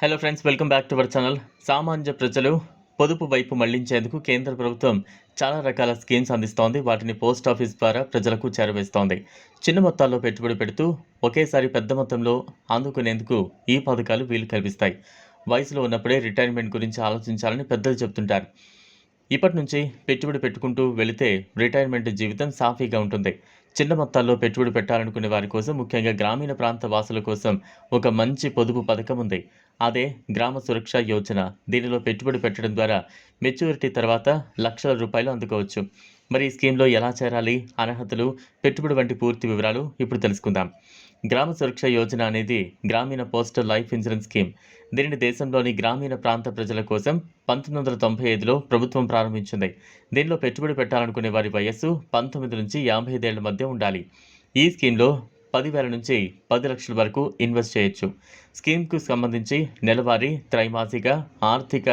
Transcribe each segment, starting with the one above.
Hello friends welcome back to our channel సామాన్య ప్రజలు పొదుపు వైపు మళ్ళించేందుకు కేంద్ర ప్రభుత్వం చాలా రకాల స్కీమ్స్ అందిస్తోంది. వాటిని పోస్ట్ ఆఫీస్ ద్వారా ప్రజలకు చేరవేస్తోంది. చిన్న మొత్తాల్లో పెట్టుబడి పెడుతూ ఒకేసారి పెద్ద మొత్తంలో అందుకునేందుకు ఈ పథకాలు వీలు కల్పిస్తాయి. వయసులో ఉన్నప్పుడే రిటైర్మెంట్ గురించి ఆలోచించాలని పెద్దలు చెప్తుంటారు ఇప్పటి నుంచి పెట్టుబడి పెట్టుకుంటూ వెళితే రిటైర్మెంట్ జీవితం సాఫీగా ఉంటుంది. చిన్న మొత్తాల్లో పెట్టుబడి పెట్టాలనుకునే వారి కోసం ముఖ్యంగా గ్రామీణ ప్రాంత వాసుల కోసం ఒక మంచి పొదుపు పథకం ఉంది. అదే గ్రామ సురక్ష యోజన. దీనిలో పెట్టుబడి పెట్టడం ద్వారా మెచ్యూరిటీ తర్వాత లక్షల రూపాయలు అందుకోవచ్చు. మరి ఈ స్కీమ్లో ఎలా చేరాలి? అర్హతలు పెట్టుబడి వంటి పూర్తి వివరాలు ఇప్పుడు తెలుసుకుందాం. గ్రామ సురక్ష యోజన అనేది గ్రామీణ పోస్టల్ లైఫ్ ఇన్సూరెన్స్ స్కీమ్. దీనిని దేశంలోని గ్రామీణ ప్రాంత ప్రజల కోసం పంతొమ్మిది వందల తొంభై ఐదులో ప్రభుత్వం ప్రారంభించింది. దీనిలో పెట్టుబడి పెట్టాలనుకునే వారి వయస్సు పంతొమ్మిది నుంచి యాభై ఐదేళ్ళ మధ్య ఉండాలి. ఈ స్కీమ్లో పదివేల నుంచి పది లక్షల వరకు ఇన్వెస్ట్ చేయొచ్చు. స్కీమ్కు సంబంధించి నెలవారీ త్రైమాసిక ఆర్థిక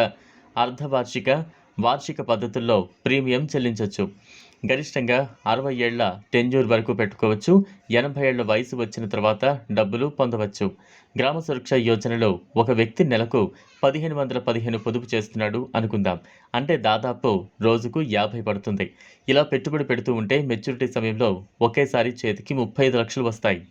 అర్ధవార్షిక వార్షిక పద్ధతుల్లో ప్రీమియం చెల్లించవచ్చు గరిష్టంగా అరవై ఏళ్ళ టెన్యూర్ వరకు పెట్టుకోవచ్చు. ఎనభై ఏళ్ళ వయసు వచ్చిన తర్వాత డబ్బులు పొందవచ్చు. గ్రామ సురక్ష యోజనలో ఒక వ్యక్తి నెలకు పదిహేను వందల పదిహేను పొదుపు చేస్తున్నాడు అనుకుందాం. అంటే దాదాపు రోజుకు యాభై పడుతుంది. ఇలా పెట్టుబడి పెడుతూ ఉంటే మెచ్యూరిటీ సమయంలో ఒకేసారి చేతికి ముప్పై ఐదు లక్షలు వస్తాయి.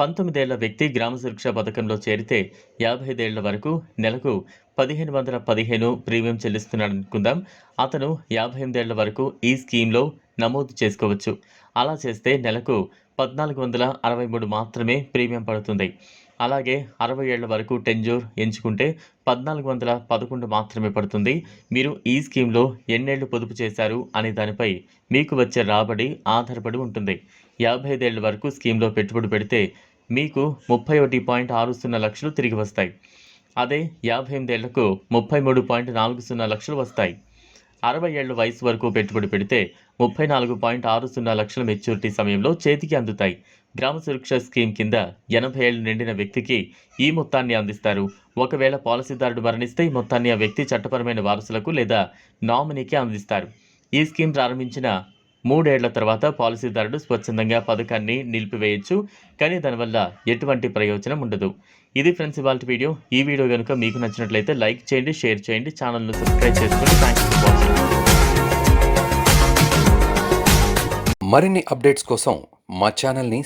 పంతొమ్మిదేళ్ళ వ్యక్తి గ్రామ సురక్ష పథకంలో చేరితే యాభై ఐదేళ్ళ వరకు నెలకు పదిహేను వందల పదిహేను ప్రీమియం చెల్లిస్తున్నాడు అనుకుందాం అతను యాభై ఎనిమిదేళ్ళ వరకు ఈ స్కీమ్లో నమోదు చేసుకోవచ్చు. అలా చేస్తే నెలకు పద్నాలుగు వందల అరవై మూడు మాత్రమే ప్రీమియం పడుతుంది. అలాగే అరవై ఏళ్ళ వరకు టెన్జూర్ ఎంచుకుంటే పద్నాలుగు వందల పదకొండు మాత్రమే పడుతుంది. మీరు ఈ స్కీమ్లో ఎన్నేళ్ళు పొదుపు చేశారు అనే దానిపై మీకు వచ్చే రాబడి ఆధారపడి ఉంటుంది. యాభై ఐదేళ్ళ వరకు స్కీమ్లో పెట్టుబడి పెడితే మీకు ముప్పై ఒకటి పాయింట్ ఆరు సున్నా లక్షలు తిరిగి వస్తాయి. అదే యాభై ఎనిమిదేళ్ళకు ముప్పై మూడు పాయింట్ నాలుగు సున్నా లక్షలు వస్తాయి. అరవై ఏళ్ళ వయసు వరకు పెట్టుబడి పెడితే ముప్పై నాలుగు పాయింట్ ఆరు సున్నా లక్షల మెచ్యూరిటీ సమయంలో చేతికి అందుతాయి. గ్రామ సురక్ష స్కీమ్ కింద ఎనభై ఏళ్ళు నిండిన వ్యక్తికి ఈ మొత్తాన్ని అందిస్తారు. ఒకవేళ పాలసీదారుడు మరణిస్తే ఈ మొత్తాన్ని ఆ వ్యక్తి చట్టపరమైన వారసులకు లేదా నామినీకి అందిస్తారు. ఈ స్కీమ్ ప్రారంభించిన మూడేళ్ళ తర్వాత పాలసీదారుడు స్వచ్ఛందంగా పథకాన్ని నిలిపివేయచ్చు కానీ దానివల్ల ఎటువంటి ప్రయోజనం ఉండదు. ఇది ఫ్రెండ్స్ ఇవాళ వీడియో. ఈ వీడియో కనుక మీకు నచ్చినట్లయితే లైక్ చేయండి షేర్ చేయండి ఛానల్ను సబ్స్క్రైబ్ చేసుకోండి థ్యాంక్స్ ఫర్ వాచింగ్. మరిన్ని అప్డేట్స్ కోసం మా ఛానల్ని